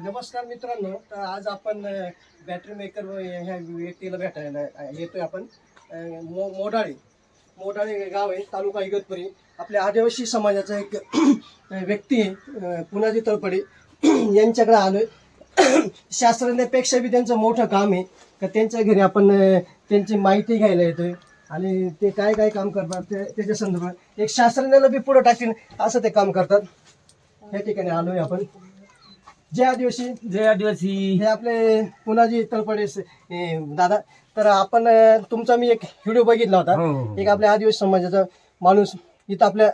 नमस्कार मित्रांनो. तर आज आपण बॅटरी मेकर ह्या व्यक्तीला भेटायला येतोय आपण. अ, मो मोडाळे. मोडाळे गाव आहे तालुका इगतपुरी. आपल्या आदिवासी समाजाचा एक व्यक्ती आहे पुनाजी तळपडे. यांच्याकडे आलोय. शास्त्रज्ञापेक्षा बी त्यांचं मोठं काम आहे. का त्यांच्या घरी आपण त्यांची माहिती घ्यायला येतोय. आणि ते काय काय काम करतात ते त्याच्या संदर्भात एक शास्त्रज्ञाला बी पुढं टाकतील असं ते काम करतात. या ठिकाणी आलोय आपण. जय आदिवासी. जय आदिवासी. हे आपले पुनाजी तळपडे दादा. तर आपण तुमचा मी एक व्हिडिओ बघितला होता. हो, हो, हो. एक आपल्या आदिवासी समाजाचा माणूस इथं आपल्या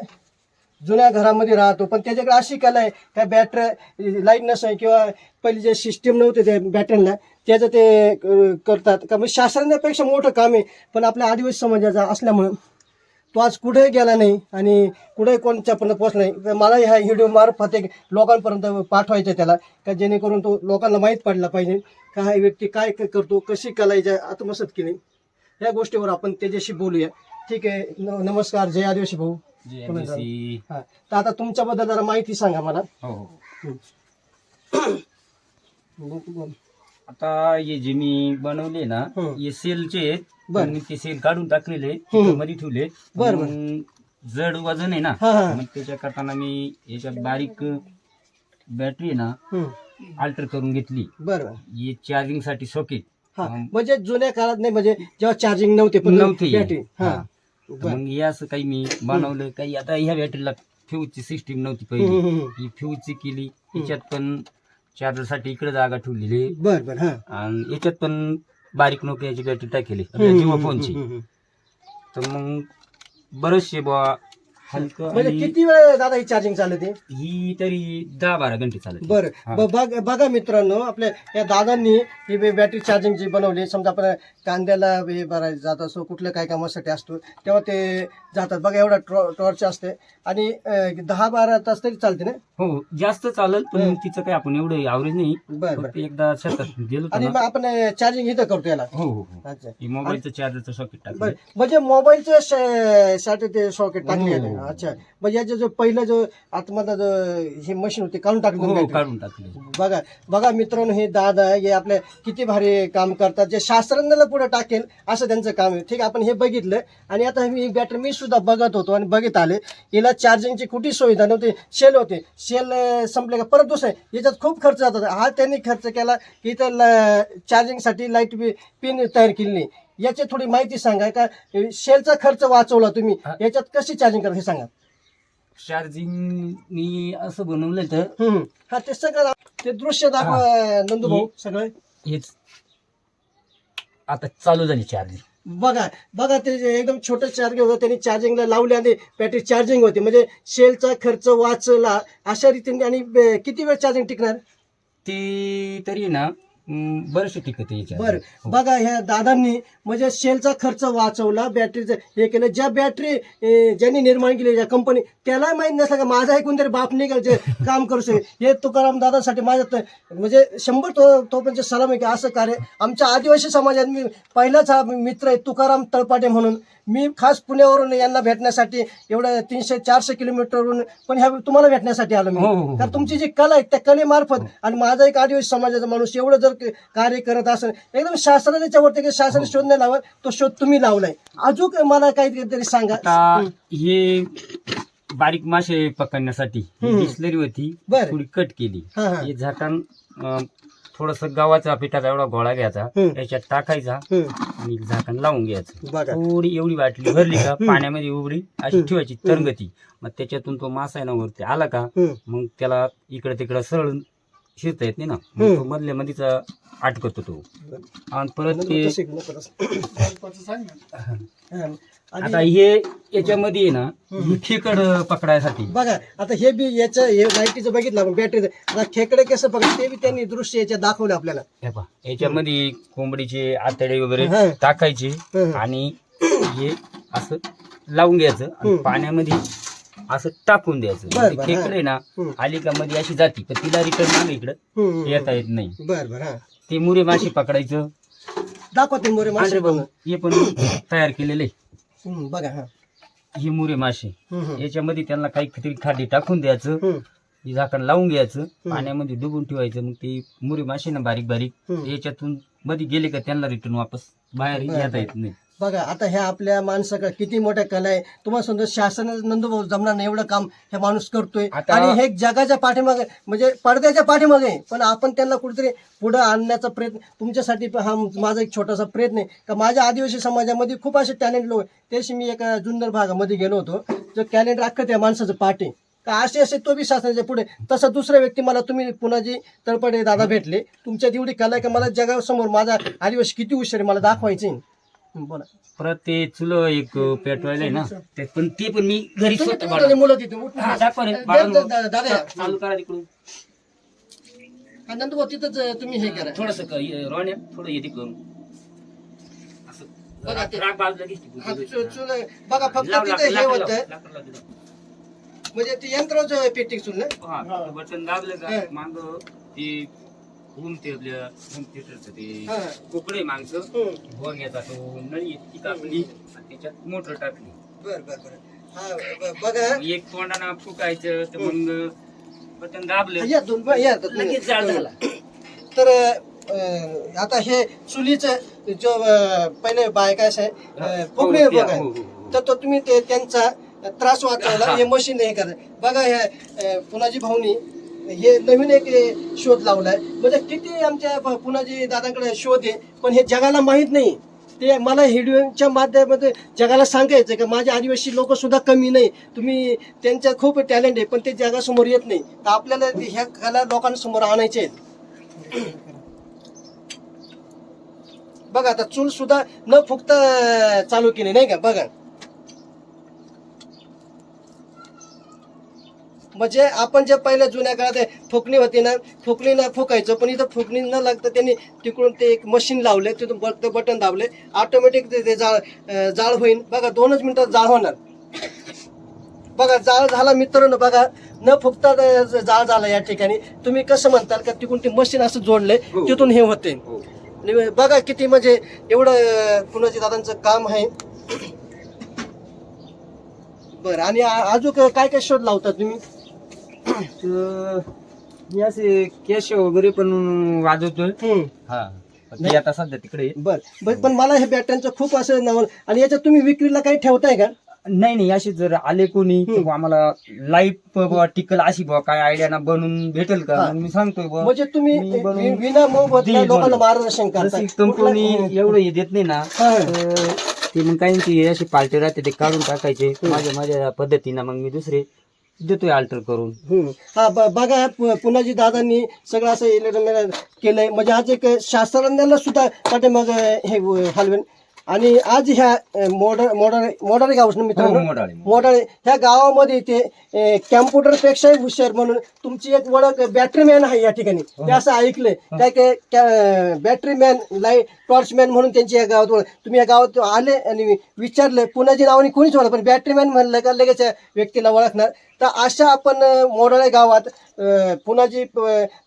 जुन्या घरामध्ये राहतो. पण त्याच्याकडे अशी कला आहे का बॅटरी लाइट नसाय किंवा पहिली जे सिस्टीम नव्हते त्या बॅटरीला त्याचं ते करतात. का म्हणजे शास्त्रज्ञापेक्षा मोठं काम आहे. पण आपल्या आदिवासी समाजाचा असल्यामुळं तो आज कुठेही गेला नाही आणि कुठेही कोणच्यापर्यंत पोहोचला नाही. तर मला ह्या व्हिडिओ मार्फत एक लोकांपर्यंत पाठवायचं त्याला का जेणेकरून तो लोकांना माहीत पडला पाहिजे का हा व्यक्ती काय करतो कशी कलायच्या आत्मसात केली. या गोष्टीवर आपण त्याच्याशी बोलूया. ठीक आहे. नमस्कार. जय आदिवासी भाऊ. हा. तर आता तुमच्याबद्दल जरा माहिती सांगा मला. हो हो. आता हे जे मी बनवले ना हं. हे सेलचे आहेत बर. पण मी ते सेल काढून टाकलेले हं. मध्ये ठेवले बर, बर. मग जड वजन आहे ना हा हा मग त्याच्या करताना मी याच्यात बारीक बॅटरी आहे ना. अल्टर करून घेतली बरं बरं हे चार्जिंगसाठी सॉकेट हा हं. म्हणजे जुन्या काळात नाही म्हणजे जेव्हा चार्जिंग नव्हते पण नव्हते बॅटरी हा हा. बरं. मग हे असं काही मी बनवलं काही आता ह्या बॅटरीला फ्यूजची सिस्टीम नव्हती हम्म, पहिली हम्म. ही फ्यूजची केली याच्यात पण चार्जरसाठी इकडे जागा ठेवलेली आहे. बर बर हा आणि याच्यात पण बारीक नोकियाची बॅटरी टाकली जिओ फोनची. तर मग बरेचसे बुवा हलकं म्हणजे किती वेळ दादा ही चार्जिंग चालते ही तरी दहा बारा घंटे चालत बरं. ब- बघ- बघा मित्रांनो आपल्या या दादांनी ही बे- बॅटरी चार्जिंग जी बनवली समजा आपण कांद्याला हे भरायला जात असो कुठल्या काही कामासाठी असतो तेव्हा ते जातात. बघा एवढा ट्रॉ- टॉर्च असते आणि दहा बारा तास तरी चालते ना? हो जास्त चालत पण हं. तिचं काही आपण एवढं आवरेज नाही. बरं एकदा शेतात गेलो आणि मग आपण चार्जिंग इथं करतो याला. हो हो हो. अच्छा. हे मोबाईलचं चार्जरचं सॉकेट टाकलं. म्हणजे मोबाईलचं साठी ते सॉकेट टाकले हो. अच्छा. म्हणजे याचं जो पहिलं जो आतमधलं जो हे मशीन होते काढून टाकलं हो. काढून टाकले. बघा बघा मित्रांनो हे दादा हे आपले किती भारी काम करतात. जे शास्त्रज्ञाला पुढे टाकेल असं त्यांचं काम आहे. ठीक आहे आपण हे बघितलं. आणि आता मी बॅटरी मी सुद्धा बघत होतो आणि बघत आले. याला चार्जिंगची कुठे सुविधा नव्हती. शेल होते. शेल संपले का? परत दुसरं. याच्यात खूप खर्च जातात हा त्यांनी खर्च केला की इथं चार्जिंगसाठी लाइट पिन तयार केली नाही. याची थोडी माहिती सांगा का? शेलचा खर्च वाचवला तुम्ही. याच्यात कशी चार्जिंग करता हे सांगा. चार्जिंग मी असं बनवलं तर. हा ते सगळं ते दृश्य दाखवा नंदू भाऊ सगळं. हेच. आता चालू झाली चार्जिंग बघा बघा ते एकदम छोटं चार्जिंग होतं त्यांनी चार्जिंगला लावले आणि बॅटरी चार्जिंग होती. म्हणजे शेलचा खर्च वाचला अशा रीतीने आणि किती वेळ चार्जिंग टिकणार? ती तरी ना बरेचसे टिकत आहे याच्यात. बरं. हो. बघा ह्या दादांनी म्हणजे शेलचा खर्च वाचवला बॅटरीचं हे केलं. ज्या बॅटरी ज्यांनी निर्माण केली ज्या कंपनी त्याला माहीत नसलं का माझा हे कोणतरी बाप निघेल जे काम करू शकेल. हे तुकाराम दादासाठी माझ्या त- म्हणजे शंभर तो तो म्हणजे सलाम आहे की असं कार्य. आमच्या आदिवासी समाजात मी पहिलाच हा मित्र आहे तुकाराम तळपाटे म्हणून. मी खास पुण्यावरून यांना भेटण्यासाठी एवढं तीनशे चारशे किलोमीटरवरून पण ह्या तुम्हाला भेटण्यासाठी आलो मी. हो, हो, हो. कारण तुमची जी कला आहे त्या कलेमार्फत आणि माझा एक आदिवासी समाजाचा माणूस एवढं जर कार्य करत असेल एकदम शास्त्राच्या वरती काही शासन शोध नाही लावत तो शोध तुम्ही लावलाय अजून मला काहीतरी सांगा आता हे बारीक मासे पकडण्यासाठी हम्म. बिस्लरी होती बरं. थोडी कट केली हा हा हे झाकण थोडस गव्हाचा पिठाचा एवढा गोळा घ्यायचा हम्म. त्याच्यात टाकायचा हम्म. आणि झाकण लावून घ्यायचं बघा थोडी एवढी वाटली भरली का पाण्यामध्ये उघडी अशी हम्म. ठेवायची तरंगती मग त्याच्यातून तो मासा आहे ना वरती आला का हम्म. मग त्याला इकडे तिकडे सरळ शिरता येत नाही ना मग. तो मधल्या मध्येच अटकतो तो आणि परत ते. आता हे याच्यामध्ये आहे ना. हे खेकड पकडायसाठी बघा आता हे बी याचं हे लाईटीचं बघितलं आपण बॅटरीचं आता खेकडे कसं बघा ते बी त्यांनी दृश्य याच्यात दाखवलं आपल्याला हे पहा, याच्यामध्ये कोंबडीचे आतडे वगैरे. टाकायचे. आणि हे असं लावून घ्यायचं आणि. पाण्यामध्ये असं टाकून द्यायचं. बरं, बरं, खेकडे ना. आली का मध्ये अशी जाती पण तिला रिटर्न मागे इकडं हम्म. येता येत नाही. बर बर हा. ते मुरे मासे पकडायचं. दाखवा ते मोरे मासे हे पण तयार केलेले हम्म, बघा हा. हे मुरे मासे हम्म, हम्म. याच्यामध्ये त्यांना काही तरी खाली टाकून द्यायचं. हम्म. हे झाकण लावून घ्यायचं. पाण्यामध्ये डुबून ठेवायचं. मग ते मुरी मासे ना बारीक बारीक. हम्म. याच्यातून मध्ये गेले का त्यांना रिटर्न वापस? बाहेर बरं, घेता येत नाही. बघा आता ह्या आपल्या माणसाकडे किती मोठ्या कला आहे. तुम्हाला समजा शासनाचं नंदभाऊ जमणार नाही एवढं काम हे माणूस करतोय. आता- आणि हे जगाच्या पाठीमागे म्हणजे पडद्याच्या पाठीमागे आहे. पण आपण त्यांना कुठेतरी पुढे आणण्याचा प्रयत्न तुमच्यासाठी पण हा माझा एक छोटासा प्रयत्न आहे. का माझ्या आदिवासी समाजामध्ये खूप असे टॅलेंट लोक. त्याशी मी एका जुन्नर भागामध्ये गेलो होतो. जो टॅलेंट अख्खं त्या माणसाचं पाठ का असे असे तो बी शासनाच्या पुढे तसा दुसरा व्यक्ती मला तुम्ही पुन्हा तळपडे दादा भेटले. तुमच्यात एवढी कला आहे का? मला जगासमोर माझा आदिवासी किती हुशार आहे मला दाखवायचं. बोला. परत ते चुलं एक पेटवायला आहे ना ते पण ते पण मी घरी तुम्ही स्वतः तुम्ही मुलं तिथे उठून हा, दाखवा रे, द्या, बाळांनो. द्या, दादा दादा या. चालू करा तिकडून. हा, नंदभाऊ तिथंच अं, तुम्ही हे करा. थोडस रोण्या थोडं येते करून. असं बघा ते- राग बाजूला घेते हा, चु- चुल- बघा फक्त लाव, तिथे हे लाकड, होतं. लाकड, लाकड, लाकड. म्हणजे ते यंत्रच पेटिक चुल ना? हा, ते बटन दाबलं का हा. माग ते होम आपल्या होम थिएटरचं ते हा. कुकडे मागचं हम्म. भोग्याचा तो नळी ती कापली आणि त्याच्यात मोटर टाकली. बर बर बर. हा ब- बघा. एक तोंडाना फुकायचं तर मग बटन दाबलं. या दोन बा- या दोन- लगेच जाळ झाला. तर अं, आता हे चुलीचं जो अं, पहिले बायका असे अं, फुगणे हो, बघा. हो, हो, हो. तर तो तुम्ही ते त्यांचा त्रास वाचवला हा. हे मशीन हे करा. बघा ह्या अं, पुनाजी भाऊनी हे नवीन एक शोध लावलाय. म्हणजे किती आमच्या पुन्हा जे दादांकडे शोध आहे पण हे जगाला माहीत नाही. ते मला व्हिडिओच्या माध्यमातून जगाला सांगायचं का माझे आदिवासी लोक सुद्धा कमी नाही. तुम्ही त्यांच्या खूप टॅलेंट आहे पण ते जगासमोर येत नाही. तर आपल्याला ते ह्या कला लोकांसमोर आणायचे आहेत. बघा आता चूल सुद्धा न फुकता चालू केली नाही का? बघा. म्हणजे आपण जे पहिल्या जुन्या काळात हे फुकणी होती ना फुकणी ना फुकायचं पण इथं फुकणी न लागतं त्यांनी तिकडून ते एक मशीन लावले तिथून बट- बटन दाबले ऑटोमॅटिक ते ते जाळ जाळ होईल बघा दोनच मिनिटात जाळ होणार. बघा जाळ झाला मित्रांनो बघा न फुकता जाळ झाला या ठिकाणी. तुम्ही कसं म्हणताल का तिकडून ते मशीन असं जोडलंय हो. तिथून हे होते. हो. बघा किती म्हणजे एवढं पुण्याच्या दादांचं काम आहे. बरं आणि अजून काय काय शोध लावता तुम्ही? तर मी असे केश वगैरे पण वाजवतोय. हम्म. हा. पण ते आता सध्या तिकडे आहे. बर. बर पण मला हे बॅटऱ्यांचं खूप असं नाव आणि याच्यात तुम्ही विक्रीला काही ठेवताय का? नाही नाही. असे जर आले कोणी किंवा आम्हाला लाईफ टिकल अशी बुवा काय आयडिया ना बनवून भेटेल का? हा. मग मी सांगतोय बुवा. म्हणजे तुम्ही मी बनवून वि- विना मोबदला देईल लोकांना बनवून. मार्गदर्शन जशी कंपनी एवढं हे देत नाही ना. हा. तर ते मग काहींची अशी पार्टी राहते ते काढून टाकायचे. माझ्या माझ्या पद्धतीनं. मग मी दुसरे देतोय अल्टर करून. हम्म. हा ब- बघा पु- पुनाजी दादांनी सगळं असं इलेक्ट्रॉनिक केलंय म्हणजे आज एक शास्त्रज्ञांना सुद्धा पाठीमाग हे व- हलवेन. आणि आज ह्या मोडर मोडर मोडारे गाव मित्रांनो. हो, मोडाळे. मोडाळे. ह्या गावामध्ये ते कॅम्प्युटर पेक्षाही हुशार म्हणून तुमची एक ओळख बॅटरी मॅन आहे या ठिकाणी. ते असं ऐकलंय. काय काय battery man light torch man म्हणून त्यांची या गावात ओळख. तुम्ही या गावात आले आणि विचारलं पुण्याची नावाने कोणीच ओळख पण बॅटरी मॅन म्हणलं का लगेच या व्यक्तीला ओळखणार. तर अशा आपण मोडाळे गावात अं, पुनाजी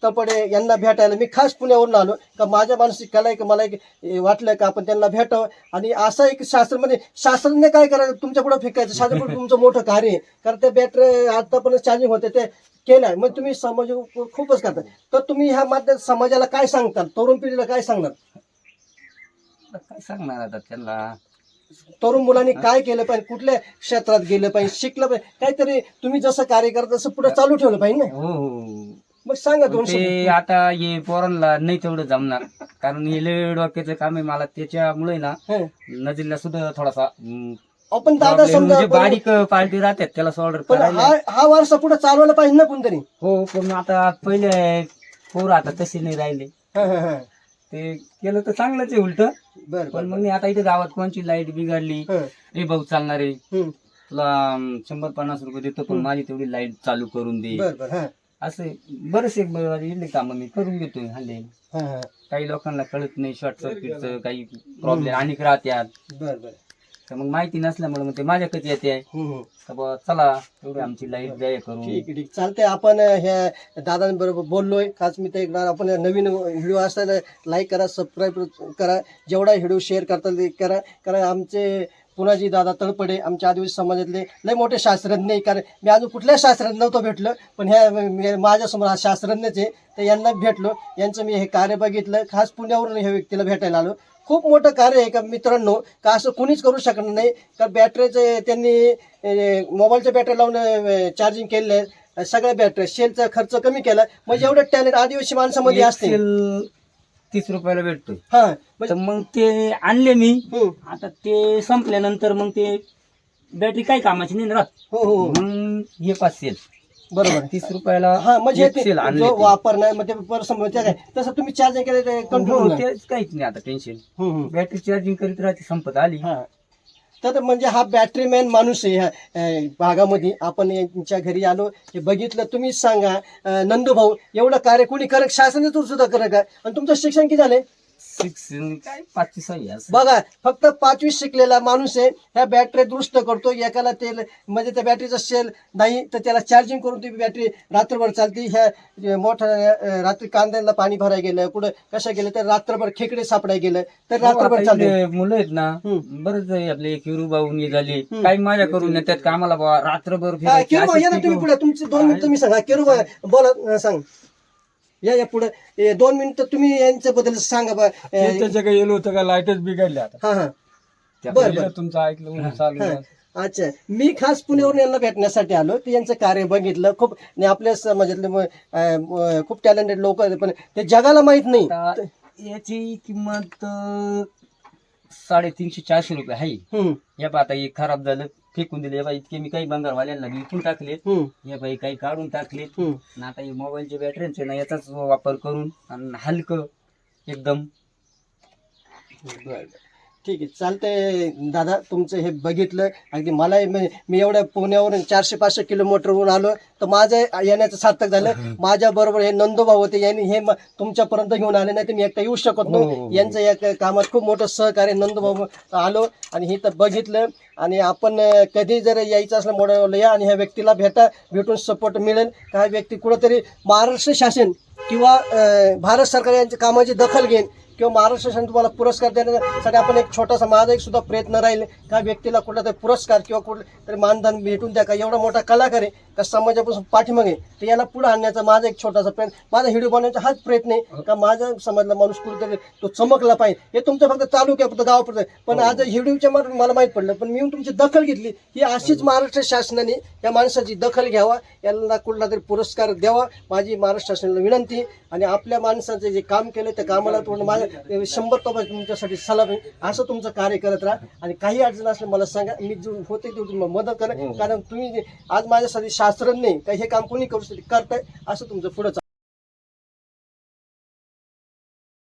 तपडे यांना भेटायला मी खास पुण्यावरून आलो. का माझ्या मानसिक कला एक मला एक वाटलं का आपण त्यांना भेटावं. आणि असं एक शास्त्र म्हणजे शास्त्रज्ञ काय करायचं? तुमच्यापुढे फेकायचं. शास्त्र तुमचं मोठं कार्य आहे. कारण ते बॅटरी आतापर्यंत चार्जिंग होते ते केलं मग तुम्ही समाज खूपच करता तर तुम्ही ह्या माध्यम समाजाला काय सांगतात तरुण पिढीला काय सांगणार? काय सांगणार आता त्यांना? तरुण मुलांनी काय केलं पाहिजे? कुठल्या क्षेत्रात गेलं पाहिजे? शिकलं पाहिजे? काहीतरी तुम्ही जसं कार्य करता तसं पुढे चालू ठेवलं पाहिजे ना? हो हो. मग सांगा दोन शब्द. ते आता हे पोरांना नाही तेवढं जमणार. कारण हे लय डोक्याचं काम आहे मला. त्याच्यामुळे ना हं. नजरेला सुद्धा थोडासा हम्म, आपण दादा problem समजा म्हणजे आपण- बारीक पार्टी राहतात त्याला सॉर्डर पण करायला हा हा वारसा पुढे चालवायला पाहिजे ना कोणतरी? हो पण आता पहिले पोर आता तसे नाही राहिले. हं, हं, हं. ते केलं तर चांगलंच आहे उलट. बरं पण मग मी आता इथे गावात कोणची लाइट बिघडली हं, ए भाऊ चालणार आहे. हं. तुला शंभर पन्नास रुपये देतो पण माझी तेवढी लाइट चालू करून दे. बरं बरं हं, असे बरेचसे इले काम मी करून घेतोय हल्ले. काही लोकांना कळत नाही शॉर्ट सर्किटचं काही प्रॉब्लेम आणि राहत्यात बरं बरं. तर मग माहिती नसल्यामुळे मग ते माझ्याकडे येते. हं, हं. तर बुवा चला तेवढी आमची लाइट द्या करून ठीक आहे ठीक. चालतंय. आपण ह्या दादांबरोबर बोललोय. खास मी ते एकदा आपण नवीन व्हिडिओ असताना लाईक करा सबस्क्राईब करा. जेवढा व्हिडिओ शेअर करता ते करा. कारण आमचे पुनाजी दादा तळपडे आमच्या आदिवासी समाजातले लय मोठे शास्त्रज्ञ आहे कारण मी अजून कुठल्याच शास्त्रज्ञ नव्हतो भेटलो पण ह्या माझ्यासमोर हा शास्त्रज्ञच आहे. तर यांना भेटलो. यांचं मी हे कार्य बघितलं. खास पुण्यावरून ह्या व्यक्तीला भेटायला आलो. खूप मोठं कार्य आहे का मित्रांनो का असं कुणीच करू शकणार नाही. का बॅटरीचे त्यांनी मोबाईलच्या बॅटरी लावून चार्जिंग केलेलं आहे. सगळ्या बॅटरी सेलचा खर्च कमी केला. म्हणजे एवढं टॅलेंट आदिवासी माणसामध्ये असते. तीस रुपयाला भेटतोय हा तर म्हणजे मग ते आणले मी हम्म. आता ते संपल्यानंतर मग ते बॅटरी काही कामाची नाही ना राहत हो हो हो. मग हे पाच सेल बरोबर आहे. तीस रुपयाला हा म्हणजे एक ते सेल आणले जो ते. वापर नाही मग ते परत म्हणजे काय तसं तुम्ही चार्जिंग केलं ते हो, कंट्रोल तेच काहीच नाही आता टेन्शन. बॅटरी चार्जिंग करीत राहते संपत आली हा तर म्हणजे हा बॅटरी मॅन माणूस आहे ह्या भागामध्ये. आपण यांच्या घरी आलो हे बघितलं तुम्हीच सांगा नंदू भाऊ एवढं कार्य कोणी करत? शासनातून सुद्धा करत का? आणि तुमचं शिक्षण किती झालंय? सिक्स काय पाचशे सही असं बघा फक्त पाचवी शिकलेला माणूस आहे ह्या बॅटरी दुरुस्त करतो एकाला तेल म्हणजे त्या बॅटरीचा सेल नाही तर त्याला चार्जिंग करून ती बॅटरी रात्रभर चालते ह्या मोठ्या रात्री कांद्याला पाणी भरायला गेलं कुठं कसं गेलं तर रात्रभर खेकडे सापडायला गेलं तर हो, रात्रभर चालते मुलं आहेत ना. बरंच आहे आपले किरू झाले हम्म. काही माझ्या करून येतात कामाला बाबा रात्रभर हा. केरू या ना तुम्ही करू. पुढे तुमचे दोन मिनिट तुम्ही सांगा केरू बोला सांग या या पुढे. ए, दोन मिनिटं तुम्ही यांच्याबद्दल सांगा बा. अं, त्याच्या काही येलो होतं का? लाईटच बिघडले आता. हा हा. त्या बरं, पहिलं तुमचं ऐकलं म्हणून चालू हा. आहे. अच्छा. मी खास पुण्यावरून यांना भेटण्यासाठी आलो. ते यांचं कार्य बघितलं. खूप आणि आपल्या समाजातले म- अं, म- खूप टॅलेंटेड लोक आहेत पण ते जगाला माहीत नाही. आता याची किंमत अं, साडेतीनशे चारशे रुपये आहे. हम्म, या पहा आता एक खराब झालं. फेकून दिले बाई इतके मी काही बंगारवाल्यांना विकून टाकले या बाई काही काढून टाकले. आणि आता हे मोबाईलचे बॅटऱ्यांचे ना याचाच वापर करून आणि हलकं एकदम बरं. ठीक आहे चालतंय दादा तुमचं हे बघितलं अगदी मलाही मी मी एवढ्या पुण्यावरून चारशे पाचशे किलोमीटरवरून आलो तर माझं येण्याचं सार्थक झालं. माझ्या बरोबर हे नंदोभाऊ होते यांनी हे तुमच्यापर्यंत घेऊन आले नाही तर मी एकटा येऊ शकत हो, हो, नव्हतं हो. यांचं या कामात खूप मोठं सहकार्य नंदोभाऊ आलो आणि हे तर बघितलं. आणि आपण कधी जर यायचं असलं मोठं या आणि ह्या व्यक्तीला भेटा भेटून सपोर्ट मिळेल. का व्यक्ती कुठंतरी महाराष्ट्र शासन किंवा भारत सरकार यांच्या कामाची दखल घेईन किंवा महाराष्ट्र शासन तुम्हाला पुरस्कार देण्यासाठी आपण एक छोटासा माझा एक सुद्धा प्रयत्न राहील. का व्यक्तीला कुठला तरी पुरस्कार किंवा कुठलं तरी मानधन भेटून द्या का? एवढा मोठा कलाकार आहे का समाजापासून पाठीमागे तर याला पुढे आणण्याचा माझा एक छोटासा प्रयत्न माझा व्हिडिओ बनवण्याचा हाच प्रयत्न आहे का माझा समाजला माणूस कुठेतरी तो चमकला पाहिजे. हे तुमचं फक्त तालुक्यापुरतं गावापुरतं पण आज व्हिडिओच्या मार्फत मला माहीत पडलं पण मी येऊन तुमची दखल घेतली. ही अशीच महाराष्ट्र शासनाने या माणसाची दखल घ्यावा याला कुठला तरी पुरस्कार द्यावा माझी महाराष्ट्र शासनाला विनंती. आणि आपल्या माणसाचं जे काम केलं त्या कामाला थोडं माझं शंभर टोपा तुमच्यासाठी सलाम आहे. असं तुमचं कार्य करत राहा. आणि काही अडचण असलं मला सांगा. मी जो होते तेवढी तुम्हाला मदत करेन. कारण तुम्ही आज माझ्यासाठी शास्त्रज्ञ आहे. का हे काम कोणी करू शकते करताय. असं तुमचं पुढं